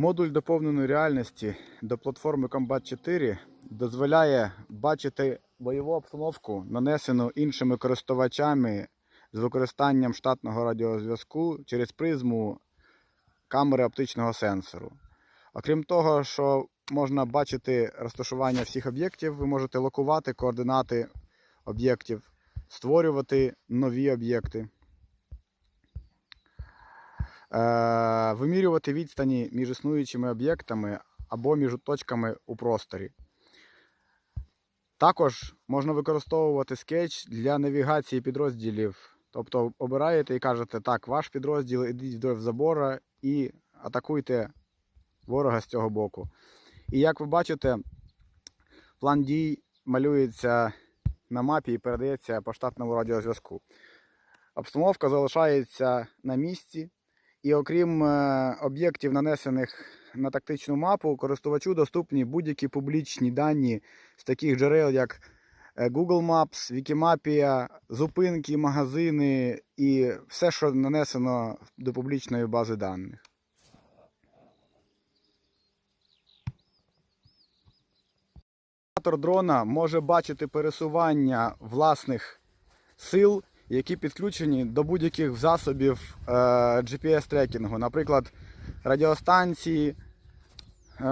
Модуль доповненої реальності до платформи Combat 4 дозволяє бачити бойову обстановку, нанесену іншими користувачами з використанням штатного радіозв'язку через призму камери оптичного сенсору. Окрім того, що можна бачити розташування всіх об'єктів, ви можете локувати координати об'єктів, створювати нові об'єкти. Е, вимірювати відстані між існуючими об'єктами або між точками у просторі. Також можна використовувати скетч для навігації підрозділів. Тобто обираєте і кажете, так, ваш підрозділ ідіть вдоль забора і атакуйте ворога з цього боку. І як ви бачите, план дій малюється на мапі і передається по штатному радіозв'язку. Обстановка залишається на місці. І окрім е, об'єктів, нанесених на тактичну мапу, користувачу доступні будь-які публічні дані з таких джерел, як е, Google Maps, Wikimapia, зупинки, магазини і все, що нанесено до публічної бази даних. Оператор дрона може бачити пересування власних сил, які підключені до будь-яких засобів е, GPS-трекінгу, наприклад, радіостанції, е,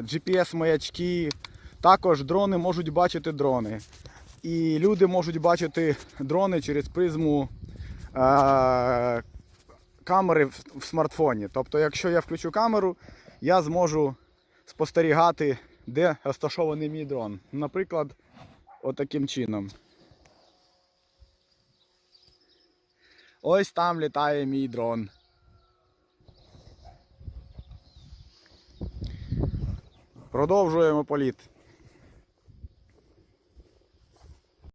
GPS-маячки. Також дрони можуть бачити дрони. І люди можуть бачити дрони через призму е, камери в, смартфоні. Тобто, якщо я включу камеру, я зможу спостерігати, де розташований мій дрон. Наприклад, отаким чином. Ось там літає мій дрон. Продовжуємо політ.